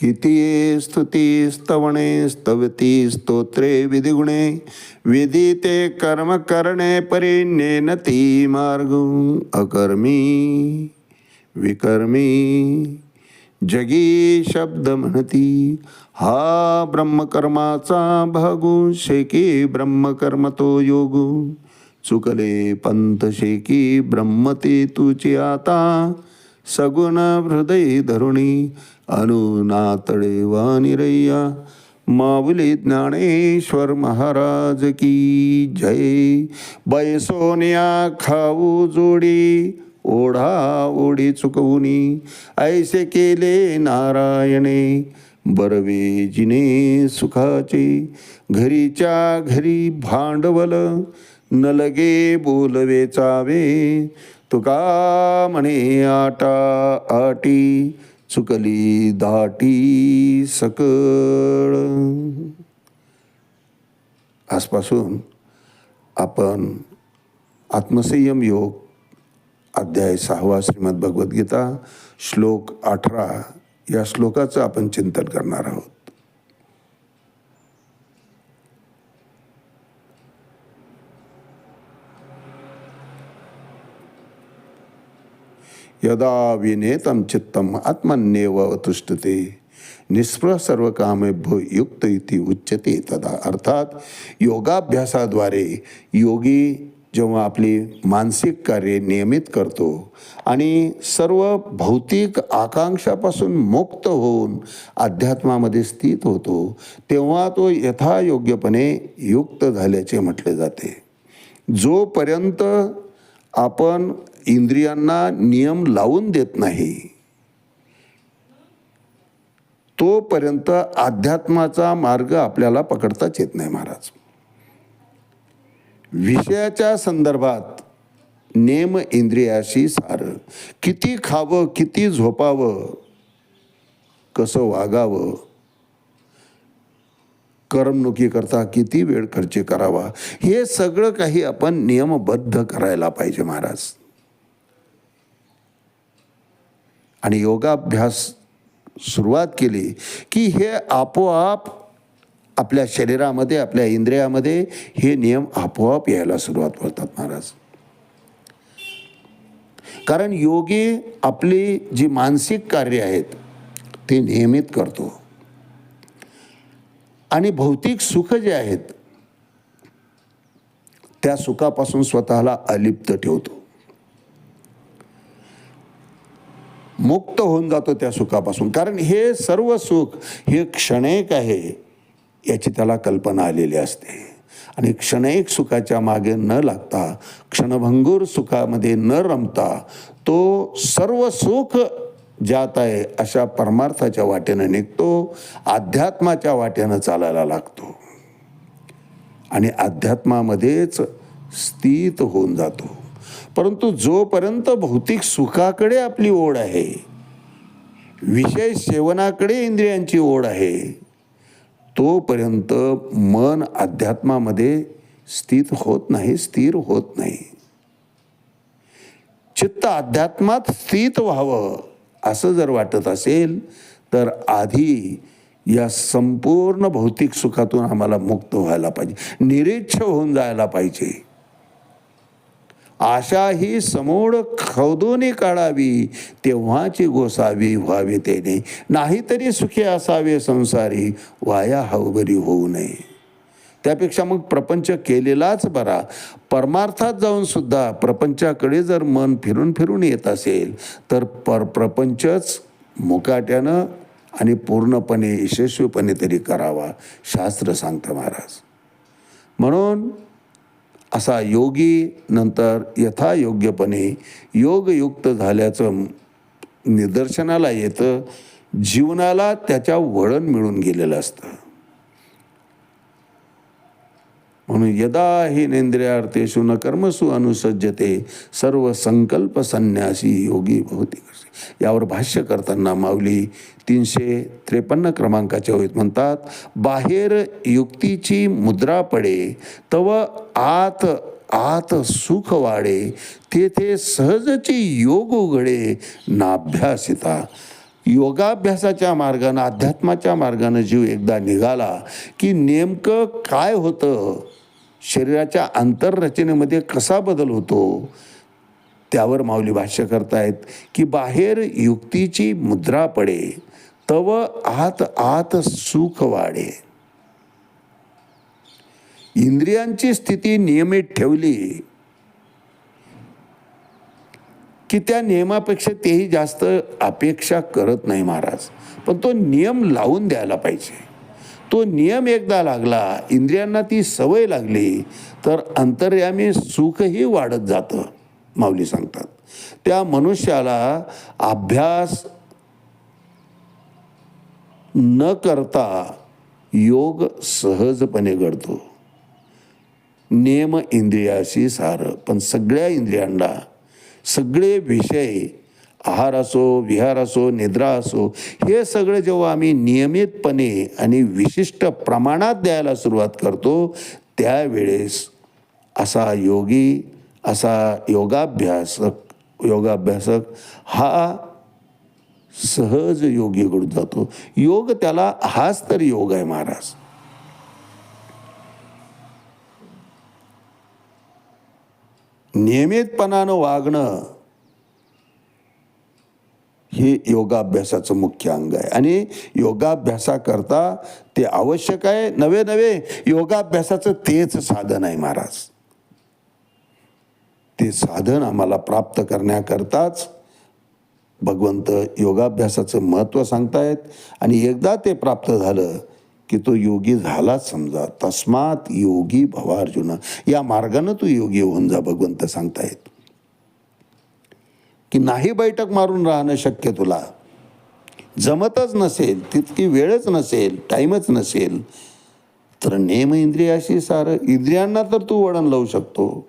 किती स्तुती स्तवणे स्तवती स्तोत्रे विधिगुणे विदिते कर्म करणे परिण्येन ती मार्ग अकर्मी विकर्मी। जगी शब्द म्हणती हा ब्रह्मकर्माचा भागू शेकी ब्रह्मकर्म तो योगू। चुकले पंथ शेकी ब्रह्मते तुची आता सगुण हृदय धरुणी अनुनातळे वानिरय्या माऊली ज्ञानेश्वर महाराज की जय। बैसोनिया खाऊ जोडी ओढा ओढी चुकवुनी। ऐसे केले नारायणे बरवे जिने सुखाचे। घरीच्या घरी भांडवल न लगे बोलवे चावे। तुका म्हणे आटा आटी चुकली दाटी सकळ. आजपासून आपण आत्मसंयम योग अध्याय सहावा श्रीमद भगवद्गीता श्लोक अठरा या श्लोकाचं आपण चिंतन करणार आहोत. यदा विनेतम चित्तम आत्मन्येव तुष्टते निस्पृह सर्व कामेभ्यो युक्त इति उच्यते तदा. अर्थात योगाभ्यासाद्वारे योगी जेव्हा आपली मानसिक कार्ये नियमित करतो आणि सर्व भौतिक आकांक्षापासून मुक्त होऊन अध्यात्मामध्ये स्थित होतो तेव्हा तो यथायोग्यपणे युक्त झाल्याचे म्हटले जाते. जोपर्यंत आपण इंद्रियांना नियम लावून देत नाही. तोपर्यंत अध्यात्माचा मार्ग आपल्याला पकडताच येत नाही महाराज. विषयाच्या संदर्भात नेम इंद्रियाशी सार. किती खावं किती झोपावं कसं वागावं करमणुकी करता किती वेळ खर्च करावा हे सगळं काही आपण नियमबद्ध करायला पाहिजे महाराज. आणि योगाभ्यास सुरुवात केली की हे आपोआप आपल्या शरीरामध्ये आपल्या इंद्रियामध्ये हे नियम आपोआप यायला सुरुवात करतात महाराज. कारण योगी आपली जी मानसिक कार्य आहेत ते नियमित करतो. आणि भौतिक सुख जे आहेत त्या सुखापासून स्वतःला अलिप्त ठेवतो. मुक्त होऊन जातो त्या सुखापासून. कारण हे सर्व सुख हे क्षणिक आहे याची त्याला कल्पना आलेली असते. आणि क्षणिक सुखाच्या मागे न लागता क्षणभंगूर सुखामध्ये न रमता तो सर्व सुख ज्यात आहे अशा परमार्थाच्या वाटेनं निघतो अध्यात्माच्या वाटेनं चालायला लागतो. आणि अध्यात्मामध्येच स्थित होऊन जातो. परंतु जोपर्यंत भौतिक सुखाकडे आपली ओढ आहे विषय सेवनाकडे इंद्रियांची ओढ आहे तोपर्यंत मन अध्यात्मामध्ये स्थित होत नाही स्थिर होत नाही. चित्त अध्यात्मात स्थित व्हावं असं जर वाटत असेल तर आधी या संपूर्ण भौतिक सुखातून आम्हाला मुक्त व्हायला पाहिजे. निरीच्छ होऊन जायला पाहिजे. आशा ही समूळ खवदोने काढावी तेव्हाची गोसावी व्हावे तेने. नाहीतरी सुखी असावे संसारी वाया हवबरी होऊ नये. त्यापेक्षा मग प्रपंच केलेलाच बरा. परमार्थात जाऊन सुद्धा प्रपंचाकडे जर मन फिरून फिरून येत असेल तर पर प्रपंचच मुकाट्यानं आणि पूर्णपणे यशस्वीपणे तरी करावा शास्त्र सांगतं महाराज. म्हणून असा योगी नंतर यथायोग्यपणे योगयुक्त झाल्याचं निदर्शनाला येतं. जीवनाला त्याच्या वळण मिळून गेलेलं असतं. म्हणून यदा हि नेंद्रियार्थेषु न कर्मसु अनुसज्जते सर्व संकल्प संन्यासी योगी भवती. यावर भाष्य करताना माऊली तीनशे त्रेपन्न क्रमांकाच्या होईत म्हणतात बाहेर युक्तीची मुद्रा पडे तव आत आत सुख वाढे तेथे सहजची योग उघडे नाभ्यासिता. योगाभ्यासाच्या मार्गानं अध्यात्माच्या मार्गानं जीव एकदा निघाला की नेमकं काय होतं? शरीराच्या आंतररचनेमध्ये कसा बदल होतो त्यावर माऊली भाष्य करतायत की बाहेर युक्तीची मुद्रा पडे तव आत आत सुख वाढे. इंद्रियांची स्थिती नियमित ठेवली की त्या नियमापेक्षा तेही जास्त अपेक्षा करत नाही महाराज. पण तो नियम लावून द्यायला पाहिजे. तो नियम एकदा लागला इंद्रियांना ती सवय लागली तर अंतर्यामी सुखही वाढत जातं माऊली सांगतात. त्या मनुष्याला अभ्यास न करता योग सहजपणे घडतो. नियम इंद्रियाशी सार पण सगळ्या इंद्रियांना सगळे विषय आहार असो विहार असो निद्रा असो हे सगळं जेव्हा आम्ही नियमितपणे आणि विशिष्ट प्रमाणात द्यायला सुरुवात करतो त्यावेळेस असा योगी असा योगाभ्यासक योगाभ्यासक हा सहज योगी घडून जातो. योग त्याला हाच तर योग आहे महाराज. नियमितपणानं वागणं हे योगाभ्यासाचं मुख्य अंग आहे. आणि योगाभ्यासाकरता ते आवश्यक आहे. नवे नवे योगाभ्यासाचं तेच साधन आहे महाराज. ते साधन आम्हाला प्राप्त करण्याकरताच भगवंत योगाभ्यासाचं महत्त्व सांगतायत. आणि एकदा ते प्राप्त झालं की तो योगी झालाच समजा. तस्मात योगी भवा अर्जुन या मार्गानं तू योगी होऊन जा भगवंत सांगतायत. की नाही बैठक मारून राहणं शक्य तुला. जमतच नसेल तितकी वेळच नसेल टाईमच नसेल तर नेम इंद्रियाशी सारं इंद्रियांना तर तू वळण लावू शकतो.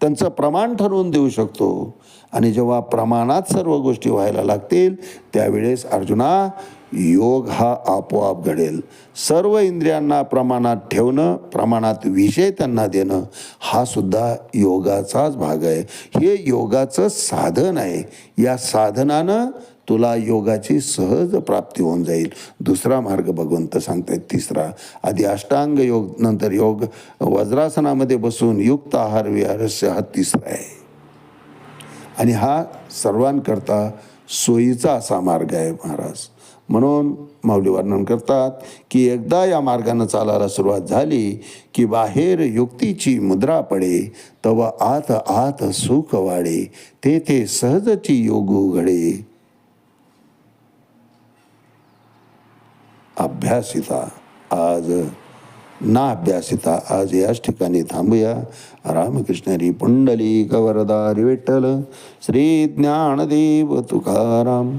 त्यांचं प्रमाण ठरवून देऊ शकतो. आणि जेव्हा प्रमाणात सर्व गोष्टी व्हायला लागतील त्यावेळेस अर्जुना योग हा आपोआप घडेल. सर्व इंद्रियांना प्रमाणात ठेवणं प्रमाणात विषय त्यांना देणं हा सुद्धा योगाचाच भाग आहे. हे योगाचं साधन आहे. या साधनानं तुला योगाची सहज प्राप्ती होऊन जाईल. दुसरा मार्ग भगवंत सांगतायत तिसरा. आधी अष्टांग योग नंतर योग. वज्रासनामध्ये बसून युक्त आहार विहारस्य हा तिसरा आहे. आणि हा सर्वांकरता सोयीचा असा मार्ग आहे महाराज. म्हणून माऊली वर्णन करतात की एकदा या मार्गानं चालायला सुरुवात झाली की बाहेर युक्तीची मुद्रा पडे तव आत आत सुख वाढे तेथे सहजची योग घडे. अभ्यासिता आज ना अभ्यासिता आज याच ठिकाणी थांबूया. रामकृष्ण हरी पुंडली कवरदारी विठ्ठल श्री ज्ञानदेव तुकाराम.